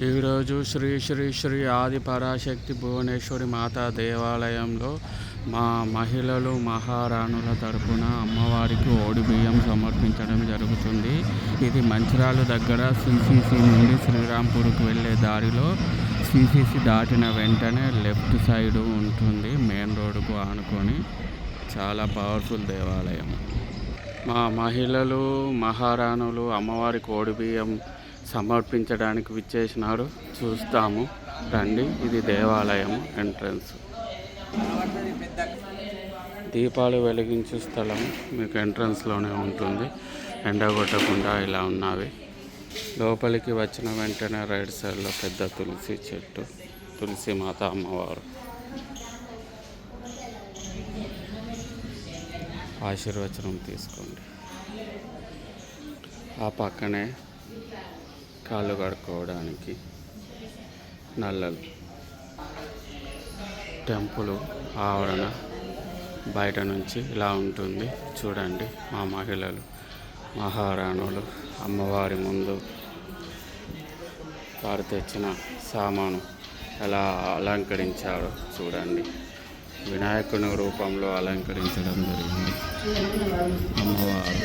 ఈరోజు శ్రీ శ్రీ శ్రీ ఆది పరాశక్తి భువనేశ్వరి మాతా దేవాలయంలో మా మహిళలు మహారాణుల తరపున అమ్మవారికి ఓడి బియ్యం సమర్పించడం జరుగుతుంది. ఇది మంచిరాల దగ్గర సిసిసి నుండి శ్రీరాంపూర్కి వెళ్ళే దారిలో సిసిసి దాటిన వెంటనే లెఫ్ట్ సైడ్ ఉంటుంది. మెయిన్ రోడ్డుకు ఆనుకొని చాలా పవర్ఫుల్ దేవాలయం. మా మహిళలు మహారాణులు అమ్మవారికి ఓడి బియ్యం సమర్పించడానికి విచ్చేసినారు. చూస్తాము. రండి. ఇది దేవాలయం ఎంట్రన్స్. దీపాలు వెలిగించే స్థలం మీకు ఎంట్రన్స్లోనే ఉంటుంది. ఎండగొట్టకుండా ఇలా ఉన్నవి. లోపలికి వచ్చిన వెంటనే రైట్ సైడ్లో పెద్ద తులసి చెట్టు తులసి మాత అమ్మవారు. ఆశీర్వచనం తీసుకోండి. ఆ పక్కనే కాళ్ళు కడుక్కోవడానికి నల్లలు టెంపుల్ ఆవరణ బయట నుంచి ఇలా ఉంటుంది. చూడండి మా మహిళలు మహారాణులు అమ్మవారి ముందు వారు తెచ్చిన సామాను ఎలా అలంకరించారో చూడండి. వినాయకుని రూపంలో అలంకరించడం జరిగింది. అమ్మవారు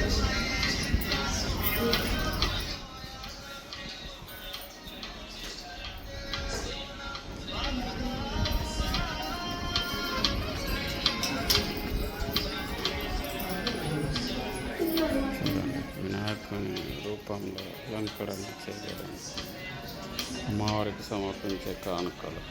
వినాయకుని రూపంలో అలంకరణ చేయడం అమ్మవారికి సమర్పించే కానుకలు.